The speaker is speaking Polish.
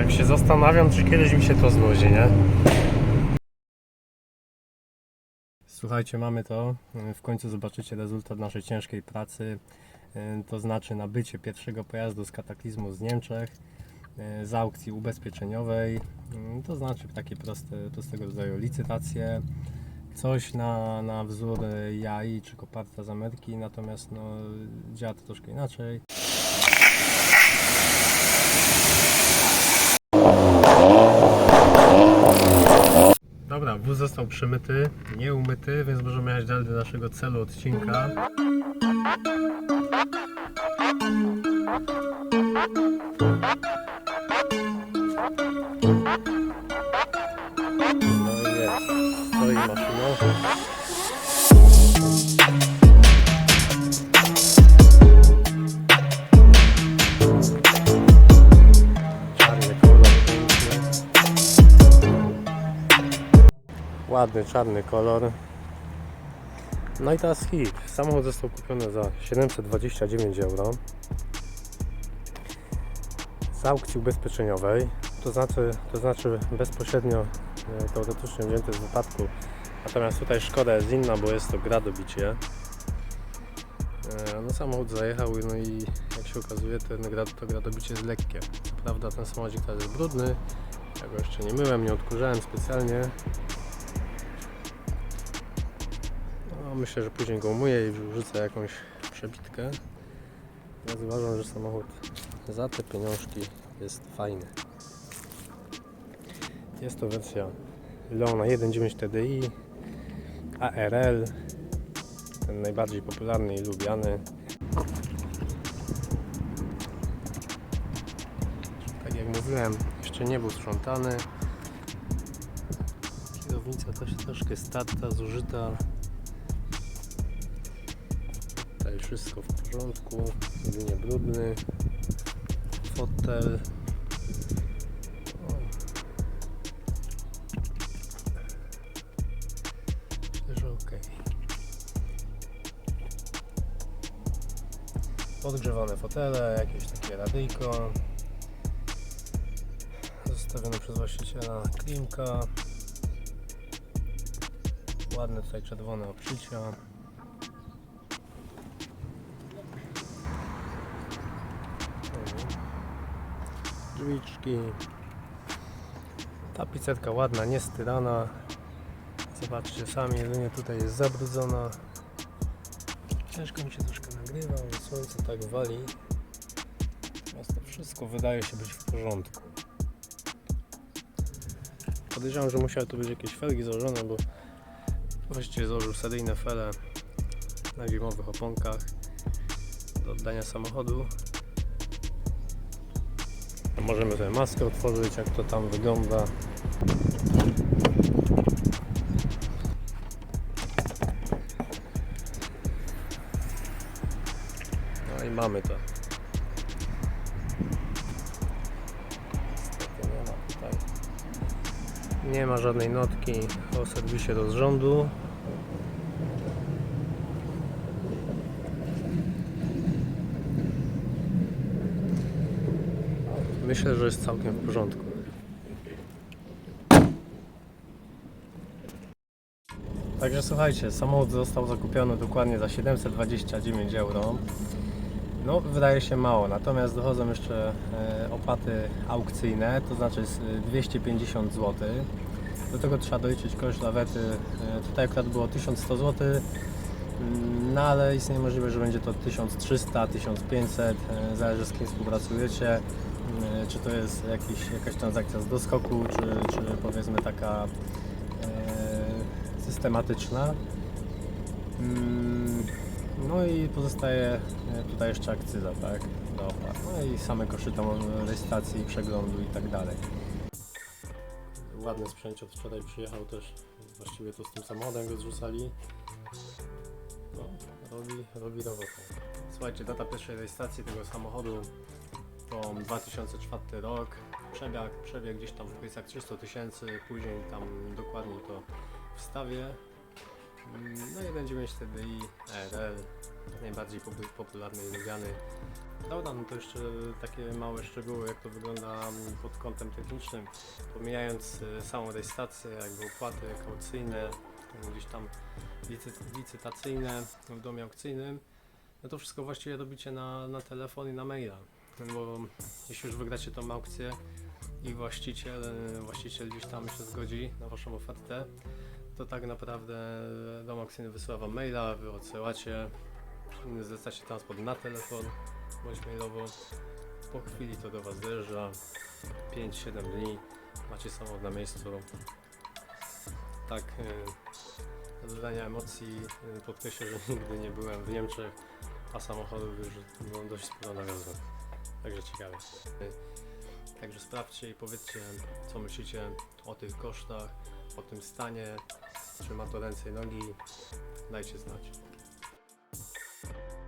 Tak się zastanawiam, czy kiedyś mi się to znudzi, nie? Słuchajcie, mamy to. W końcu zobaczycie rezultat naszej ciężkiej pracy. E, To znaczy nabycie pierwszego pojazdu z kataklizmu z Niemczech e, z aukcji ubezpieczeniowej. Mm, To znaczy takie proste, prostego rodzaju licytacje. Coś na, na wzór jaj czy koparta z Ameryki, natomiast no, działa to troszkę inaczej. Został przemyty, nie umyty, więc możemy jechać dalej do naszego celu odcinka. No i jest, stoi maszyna. Ładny, czarny kolor. No i teraz hit. Samochód został kupiony za 729 euro. Z aukcji ubezpieczeniowej. To znaczy, to znaczy bezpośrednio e, teoretycznie wzięty z wypadku. Natomiast tutaj szkoda jest inna, bo jest to gradobicie. E, No samochód zajechał no i jak się okazuje ten grad, to gradobicie jest lekkie. Co prawda ten samochodzik teraz jest brudny. Ja go jeszcze nie myłem, nie odkurzałem specjalnie. No, myślę, że później go umyję i wrzucę jakąś przebitkę. Ja uważam, że samochód za te pieniążki jest fajny. Jest to wersja Leona 1.9 TDI ARL ten najbardziej popularny i lubiany tak jak mówiłem jeszcze nie był sprzątany kierownica też troszkę starta, zużyta wszystko w porządku, jedynie brudny. Fotel. O. Że ok. Podgrzewane fotele, jakieś takie radyjko. Zostawione przez właściciela klimka. Ładne tutaj czerwone obszycia. Drzwiczki. Tapicerka ładna, nie styrana zobaczcie sami, jedynie tutaj jest zabrudzona. Ciężko mi się troszkę nagrywa, bo słońce tak wali. Natomiast to wszystko wydaje się być w porządku. Podejrzewam, że musiały tu być jakieś felgi założone, bo właściwie założył seryjne fele na zimowych oponkach do oddania samochodu Możemy sobie maskę otworzyć, jak to tam wygląda. No i mamy to. Nie ma żadnej notki o serwisie rozrządu. Myślę, że jest całkiem w porządku. Także słuchajcie, samochód został zakupiony dokładnie za 729 euro. No, wydaje się mało, natomiast dochodzą jeszcze e, opłaty aukcyjne, to znaczy z 250 zł. Do tego trzeba doliczyć koszt lawety. E, tutaj akurat było 1100 zł, mm, no ale istnieje możliwość, że będzie to 1300, 1500, e, zależy z kim współpracujecie. E, Czy to jest jakiś, jakaś transakcja z doskoku, czy, czy powiedzmy taka e, systematyczna. Mm, No i pozostaje e, tutaj jeszcze akcyza, tak? Do opłat. No i same koszty tam rejestracji, przeglądu i tak dalej. Ładny sprzęt od wczoraj przyjechał też. Właściwie to z tym samochodem go zrzucali. No, robi, robi robotę. Słuchajcie, data pierwszej rejestracji tego samochodu to 2004 rok. Przebieg, przebieg gdzieś tam w okolicach 300 tysięcy, później tam dokładnie to wstawię. Mm, No 1.9 TDI, ARL, najbardziej popu- popularny i lubiany. Dobra, no to jeszcze takie małe szczegóły, jak to wygląda mm, pod kątem technicznym. Pomijając y, samą rejestrację, jakby opłaty kaucyjne, gdzieś tam licy- licytacyjne w domie aukcyjnym, no to wszystko właściwie robicie na, na telefon i na maila. Bo jeśli już wygracie tą aukcję i właściciel, właściciel gdzieś tam się zgodzi na waszą ofertę, to tak naprawdę dom aukcyjny wysyła wam maila, wy odsyłacie, zlecacie transport na telefon bądź mailowo. Po chwili to do Was dojeżdża. 5-7 dni. Macie samochód na miejscu. Tak, dla dodania emocji yy, podkreślę, że nigdy nie byłem w Niemczech, a samochodów już no, dość sporo nawiozłem. Także ciekawe. Także sprawdźcie i powiedzcie, co myślicie o tych kosztach, o tym stanie, czy ma to ręce i nogi. Dajcie znać.